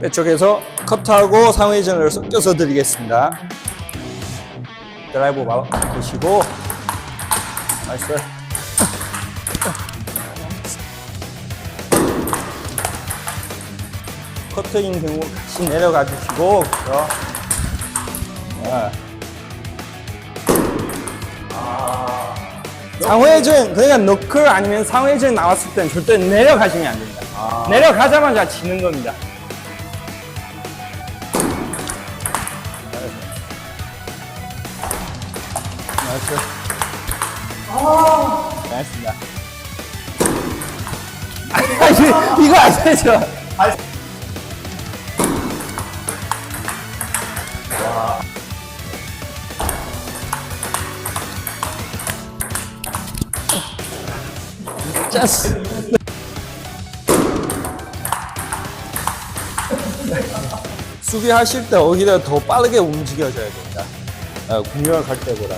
빼쪽에서 컷하고 상회전을 섞여서 드리겠습니다. 드라이브 마- 보시고 나이스. 커트인 경우 같이 내려가 주시고 그렇죠. 네. 상회전 그러니까 너클 아니면 상회전 나왔을 땐 절대 내려가시면 안 됩니다. 내려가자마자 치는 겁니다. 나이스. 나이스입니다. 아니, 이거 안 되죠. 짜스. 수비하실 때 오히려 더 빠르게 움직여줘야 됩니다. 어, 공격할 때보다.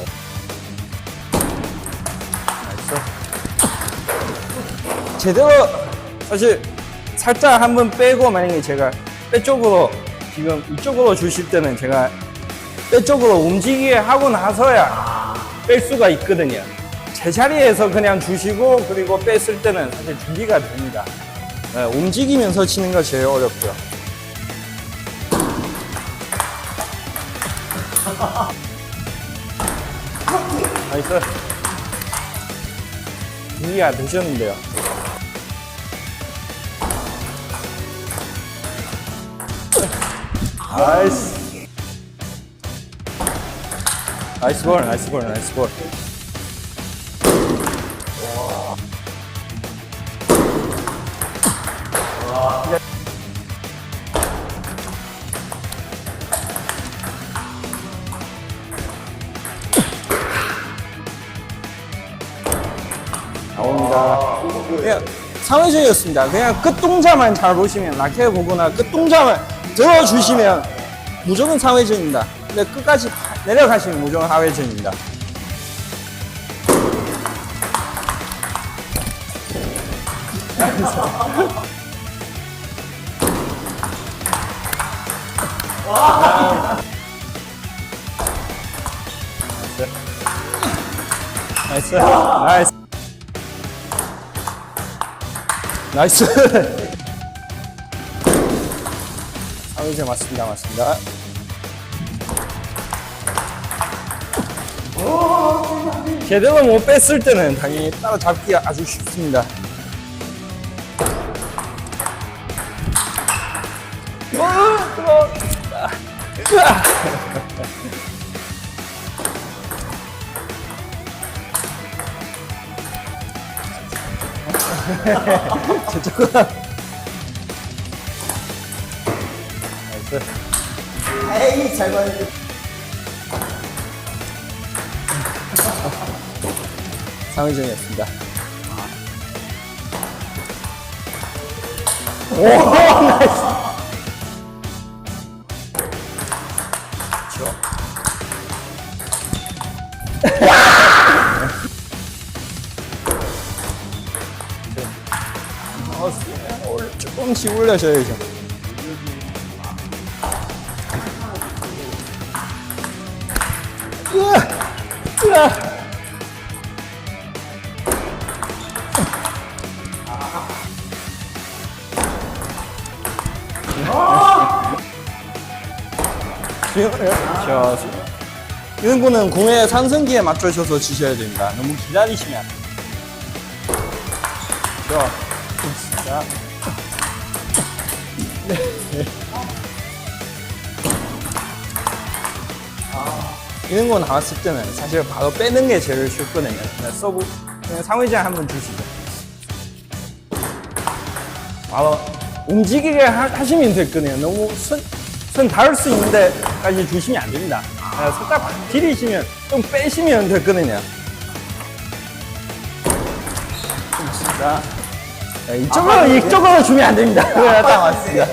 제대로 사실 살짝 한 번 빼고 만약에 제가 빼 쪽으로 지금 이쪽으로 주실 때는 제가 빼 쪽으로 움직이게 하고 나서야 뺄 수가 있거든요. 제 자리에서 그냥 주시고 그리고 뺐을 때는 사실 준비가 됩니다. 네, 움직이면서 치는 거 제일 어렵죠. 나이스. 준비가 되셨는데요. 나이스. 나이스 볼, 나이스 볼, 나이스 볼. 나옵니다. 그냥 상회전이었습니다. 그냥 끝 동작만 잘 보시면 라켓 보거나 끝 동작을 들어주시면 무조건 상회전입니다. 근데 끝까지 내려가시면 무조건 하회전입니다. 나이스. 나이스. 나이스. 상위제 맞습니다. 맞습니다. 제대로 못 뺐을 때는 당연히 따라잡기가 아주 쉽습니다. 와, 뜨거워. 으아. 저쪽은 나이스. 에이 잘 봤는데 상위전이었습니다. 오, 나이스. 조금씩 올려줘야죠. 으아! 으아! 자, 이런 거는 공의 상승기에 맞춰셔서 치셔야 됩니다. 너무 기다리시면 안 돼요. 자. 이런 거 나왔을 때는 사실 바로 빼는 게 제일 쉽거든요. 그냥 서브, 그냥 상위장 한번 주시죠. 바로 움직이게 하, 시면 됐거든요. 너무 손, 손 닿을 수 있는 데까지 주시면 안 됩니다. 그냥 디리시면 좀 빼시면 됐거든요. 자, 네, 이쪽으로, 이쪽으로 주면 안 됩니다. 그래, 딱 맞습니다.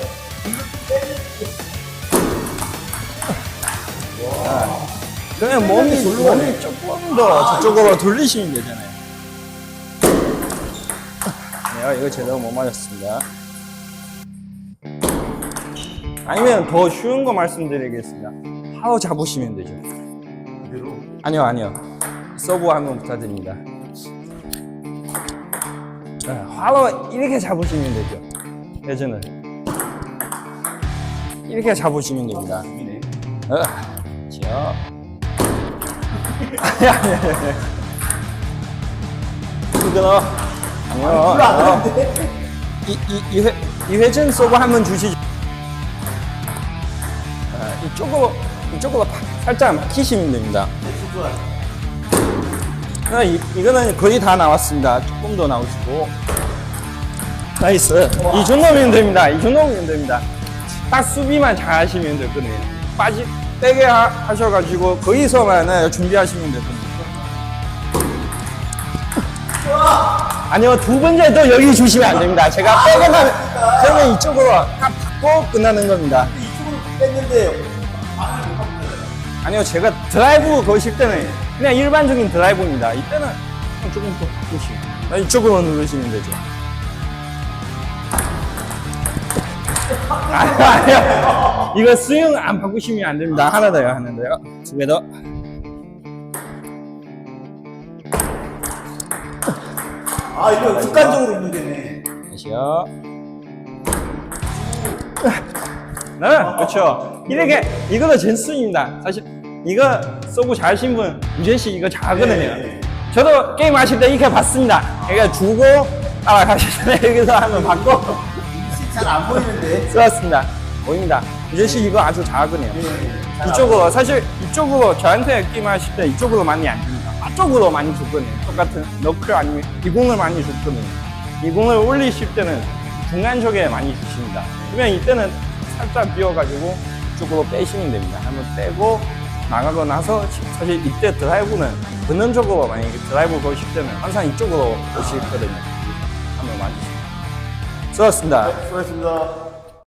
자, 그냥 몸이, 몸이 조금 더 저쪽으로 돌리시면 되잖아요. 네, 이거 제대로 못 맞았습니다. 아니면 더 쉬운 거 말씀드리겠습니다. 바로 잡으시면 되죠. 아니요, 아니요. 서브 한번 부탁드립니다. 네, 바로 이렇게 잡으시면 되죠. 예전에 이렇게 잡으시면 됩니다. 이네. 어, 자. 아니. 이거, 아니요. 별로 안 아니요. 되는데? 이, 이, 이, 회, 이 회전 서브 한번 주시죠. 아, 이쪽으로, 이쪽으로 파- 살짝 막히시면 됩니다. 이, 이거는 거의 다 나왔습니다. 조금 더 나오시고. 나이스. 이 정도면 됩니다. 이 정도면 됩니다. 딱 수비만 잘 하시면 되거든요. 빠지, 빼게 하, 하셔가지고 거기서만 준비하시면 되거든요. 아니요, 두 번째도 여기 주시면 안 됩니다. 제가 빼고 나면, 그러면 이쪽으로 딱 받고 끝나는 겁니다. 이쪽으로 뺐는데 아니요, 제가 드라이브 거실 때는 그냥 일반적인 드라이브입니다. 이때는 조금 더 바꾸시고 아, 이쪽으로 누르시면 되죠. 아니요, 아니요. 이거 스윙 안 바꾸시면 안 됩니다. 하나 더요, 하나 더요. 두 개 더. 아 이거 극단적으로 있는 데네. 다시요. 네, 그렇죠. 이렇게 이거도 젠스입니다. 사실 이거 서브 잘하신 분 유재 씨 이거 잘하거든요. 네. 저도 게임 하실 때 이렇게 봤습니다. 그러니까 주고 따라가시잖아요. 여기서 한번 받고 잘 안 보이는데. 쓰았습니다. 보입니다. 유재 씨 이거 아주 잘하거든요. 네. 이쪽으로 사실 이쪽으로 저한테 게임 하실 때 이쪽으로 많이 안 줍니다. 앞쪽으로 많이 줬거든요. 똑같은 너클 아니면 이공을 많이 줬거든요. 이공을 올리실 때는 중간 쪽에 많이 주십니다. 그러면 이때는 살짝 비워가지고 이쪽으로 빼시면 됩니다. 한번 빼고 나가고 나서 사실 이때 드라이브는 근원적으로 만약에 드라이브 거실 때는 항상 이쪽으로 오시거든요. 한번 맞으시면. 수고하셨습니다. 수고하셨습니다.